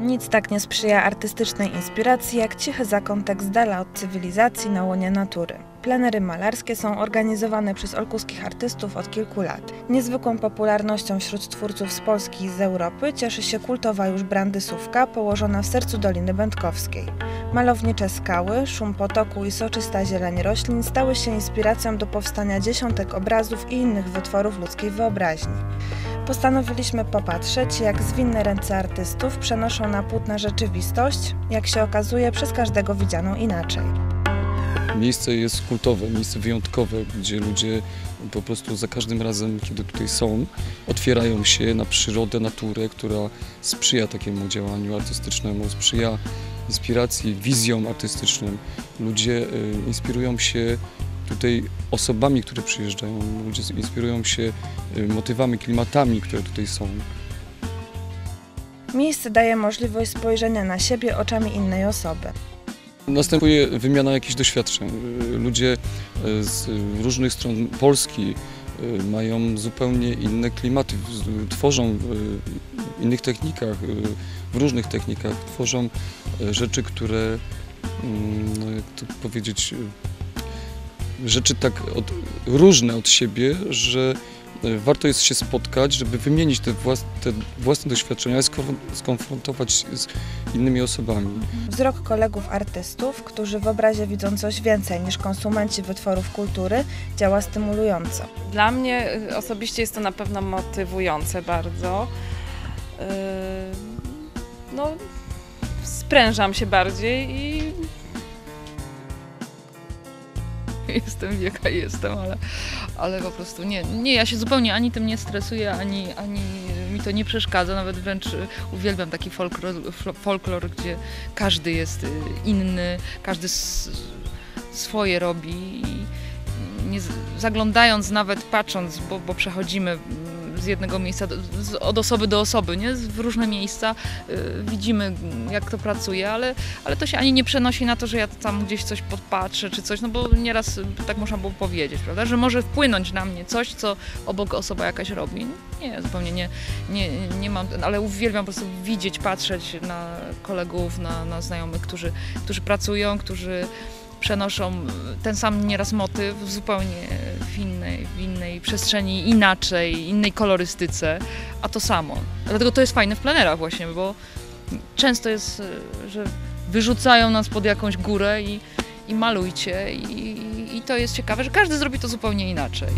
Nic tak nie sprzyja artystycznej inspiracji jak cichy zakątek z dala od cywilizacji na łonie natury. Plenery malarskie są organizowane przez olkuskich artystów od kilku lat. Niezwykłą popularnością wśród twórców z Polski i z Europy cieszy się kultowa już brandysówka położona w sercu Doliny Będkowskiej. Malownicze skały, szum potoku i soczysta zieleń roślin stały się inspiracją do powstania dziesiątek obrazów i innych wytworów ludzkiej wyobraźni. Postanowiliśmy popatrzeć, jak zwinne ręce artystów przenoszą na płótna rzeczywistość, jak się okazuje, przez każdego widzianą inaczej. Miejsce jest kultowe, miejsce wyjątkowe, gdzie ludzie po prostu za każdym razem, kiedy tutaj są, otwierają się na przyrodę, naturę, która sprzyja takiemu działaniu artystycznemu, sprzyja inspiracji, wizjom artystycznym. Ludzie y, inspirują się tutaj osobami, które przyjeżdżają, ludzie inspirują się y, motywami, klimatami, które tutaj są. Miejsce daje możliwość spojrzenia na siebie oczami innej osoby. Następuje wymiana jakichś doświadczeń. Y, Ludzie z różnych stron Polski mają zupełnie inne klimaty, tworzą w innych technikach, y, w różnych technikach, tworzą y, rzeczy, które, mm, no to powiedzieć, y, rzeczy tak od, różne od siebie, że y, warto jest się spotkać, żeby wymienić te, włas, te własne doświadczenia i skonfron- skonfrontować z innymi osobami. Wzrok kolegów artystów, którzy w obrazie widzą coś więcej niż konsumenci wytworów kultury, działa stymulująco. Dla mnie y, osobiście jest to na pewno motywujące bardzo. Yy, No, sprężam się bardziej i jestem jaka jestem, ale, ale po prostu nie, nie, ja się zupełnie ani tym nie stresuję, ani, ani mi to nie przeszkadza, nawet wręcz y, uwielbiam taki folklor, folklor gdzie każdy jest y, inny, każdy swoje robi i nie, zaglądając nawet, patrząc, bo, bo przechodzimy z jednego miejsca, z, od osoby do osoby, nie? w różne miejsca, y, widzimy jak to pracuje, ale ale to się ani nie przenosi na to, że ja tam gdzieś coś podpatrzę czy coś, no bo nieraz y, tak można było powiedzieć, prawda, że może wpłynąć na mnie coś, co obok osoba jakaś robi. Nie, zupełnie nie, nie, nie mam, ale uwielbiam po prostu widzieć, patrzeć na kolegów, na, na znajomych, którzy, którzy pracują, którzy przenoszą ten sam nieraz motyw zupełnie w innej, w innej przestrzeni, inaczej, innej kolorystyce, a to samo. Dlatego to jest fajne w plenerach właśnie, bo często jest, y, że wyrzucają nas pod jakąś górę i, i malujcie i, i to jest ciekawe, że każdy zrobi to zupełnie inaczej.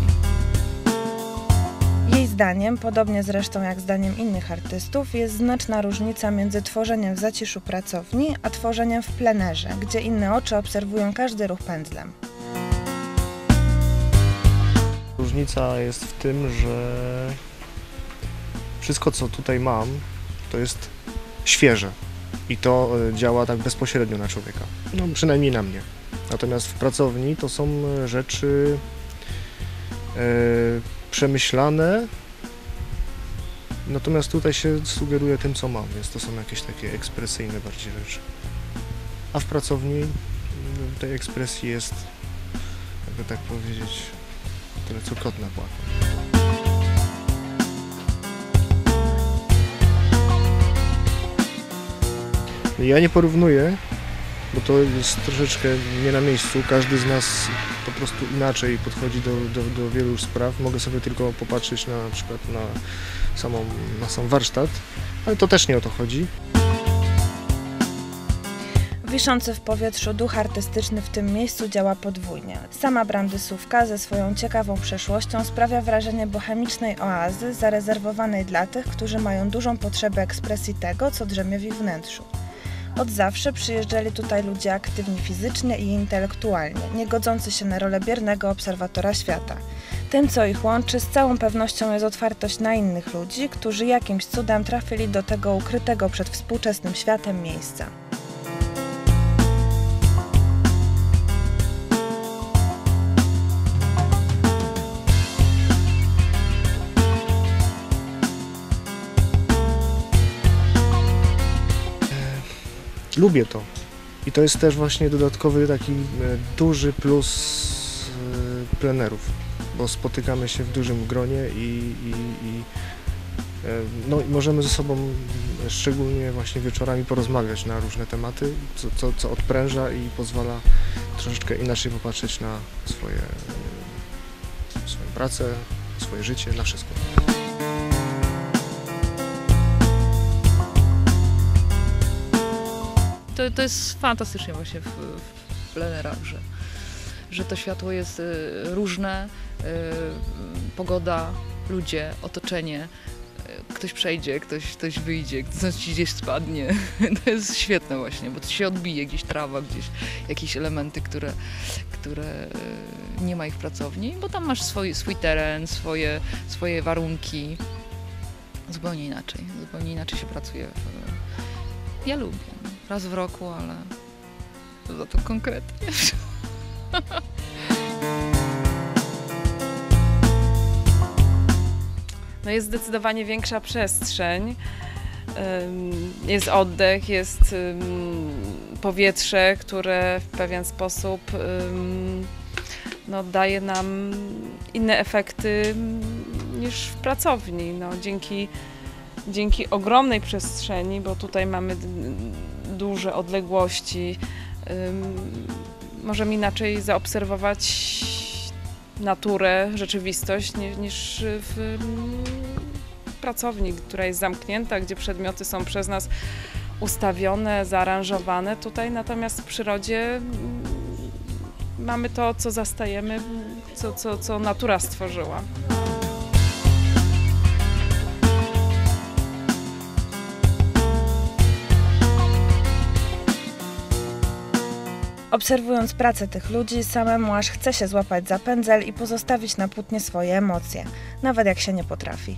Zdaniem, podobnie zresztą jak zdaniem innych artystów, jest znaczna różnica między tworzeniem w zaciszu pracowni, a tworzeniem w plenerze, gdzie inne oczy obserwują każdy ruch pędzlem. Różnica jest w tym, że wszystko co tutaj mam, to jest świeże i to e, działa tak bezpośrednio na człowieka. No przynajmniej na mnie. Natomiast w pracowni to są rzeczy e, przemyślane. Natomiast tutaj się sugeruje tym, co mam, więc to są jakieś takie ekspresyjne bardziej rzeczy. A w pracowni mm, tej ekspresji jest, jakby tak powiedzieć, tyle co kot na płaku. Ja nie porównuję, bo to jest troszeczkę nie na miejscu. Każdy z nas po prostu inaczej podchodzi do, do, do wielu spraw. Mogę sobie tylko popatrzeć na, na przykład na, samą, na sam warsztat, ale to też nie o to chodzi. Wiszący w powietrzu duch artystyczny w tym miejscu działa podwójnie. Sama brandysówka ze swoją ciekawą przeszłością sprawia wrażenie bohemicznej oazy zarezerwowanej dla tych, którzy mają dużą potrzebę ekspresji tego, co drzemie w ich wnętrzu. Od zawsze przyjeżdżali tutaj ludzie aktywni fizycznie i intelektualnie, nie godzący się na rolę biernego obserwatora świata. Tym, co ich łączy, z całą pewnością jest otwartość na innych ludzi, którzy jakimś cudem trafili do tego ukrytego przed współczesnym światem miejsca. Lubię to. I to jest też właśnie dodatkowy taki e, duży plus e, plenerów. bo spotykamy się w dużym gronie i, i, i e, no, możemy ze sobą szczególnie właśnie wieczorami porozmawiać na różne tematy, co, co, co odpręża i pozwala troszeczkę inaczej popatrzeć na swoje, swoją pracę, swoje życie, na wszystko. To, to jest fantastycznie właśnie w, w plenerach, że, że to światło jest y, różne, y, pogoda, ludzie, otoczenie, y, ktoś przejdzie, ktoś, ktoś wyjdzie, ktoś ci gdzieś spadnie. To jest świetne właśnie, bo to się odbije gdzieś trawa, gdzieś jakieś elementy, które, które nie ma ich w pracowni, bo tam masz swój, swój teren, swoje, swoje warunki. Zupełnie inaczej, zupełnie inaczej się pracuje. Ja lubię. Raz w roku, ale za to konkretnie. No jest zdecydowanie większa przestrzeń. Jest oddech, jest powietrze, które w pewien sposób no, daje nam inne efekty niż w pracowni. No, dzięki, dzięki ogromnej przestrzeni, bo tutaj mamy duże odległości, możemy inaczej zaobserwować naturę, rzeczywistość ni- niż w pracowni, która jest zamknięta, gdzie przedmioty są przez nas ustawione, zaaranżowane. Tutaj natomiast w przyrodzie mamy to, co zastajemy, co, co, co natura stworzyła. Obserwując pracę tych ludzi, samemu aż chce się złapać za pędzel i pozostawić na płótnie swoje emocje, nawet jak się nie potrafi.